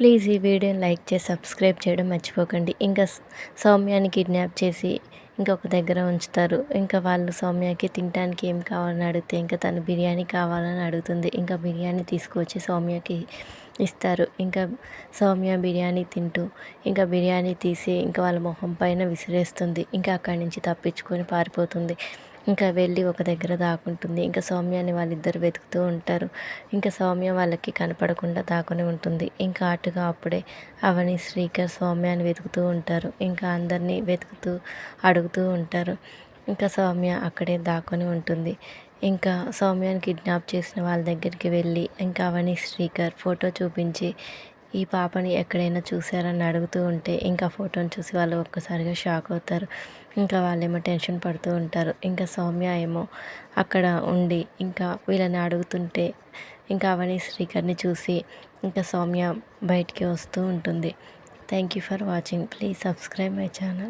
Please ఈ వీడియోని like చేసి సబ్స్క్రైబ్ చేయడం మర్చిపోకండి. ఇంకా సౌమ్యాన్ని కిడ్నాప్ చేసి ఇంకొక దగ్గర ఉంచుతారు. ఇంకా వాళ్ళు సౌమ్యకి తినడానికి ఏం కావాలని అడిగితే ఇంకా తను బిర్యానీ కావాలని అడుగుతుంది. ఇంకా బిర్యానీ తీసుకొచ్చి సౌమ్యకి ఇస్తారు. ఇంకా సౌమ్య బిర్యానీ తింటూ ఇంకా బిర్యానీ తీసి ఇంకా వాళ్ళ మొహం పైన విసిరేస్తుంది. ఇంకా అక్కడి నుంచి తప్పించుకొని పారిపోతుంది. ఇంకా వెళ్ళి ఒక దగ్గర దాక్కుంటుంది ఇంకా సౌమ్యాన్ని వాళ్ళిద్దరు వెతుకుతూ ఉంటారు. ఇంకా సౌమ్య వాళ్ళకి కనపడకుండా దాక్కుని ఉంటుంది. ఇంకా అటుగా అప్పుడే అవని శ్రీకర్ సౌమ్యాన్ని వెతుకుతూ ఉంటారు. ఇంకా అందరినీ వెతుకుతూ అడుగుతూ ఉంటారు. ఇంకా సౌమ్య అక్కడే దాక్కుని ఉంటుంది. ఇంకా సౌమ్యాన్ని కిడ్నాప్ చేసిన వాళ్ళ దగ్గరికి వెళ్ళి ఇంకా అవని శ్రీకర్ ఫోటో చూపించి ఈ పాపని ఎక్కడైనా చూసారని అడుగుతూ ఉంటే ఇంకా ఫోటోని చూసి వాళ్ళు ఒక్కసారిగా షాక్ అవుతారు. ఇంకా వాళ్ళేమో టెన్షన్ పడుతూ ఉంటారు. ఇంకా సౌమ్య ఏమో అక్కడ ఉండి ఇంకా వీళ్ళని అడుగుతుంటే ఇంకా అవని శ్రీకర్ని చూసి ఇంకా సౌమ్య బయటికి వస్తూ ఉంటుంది. Thank you for watching please subscribe my channel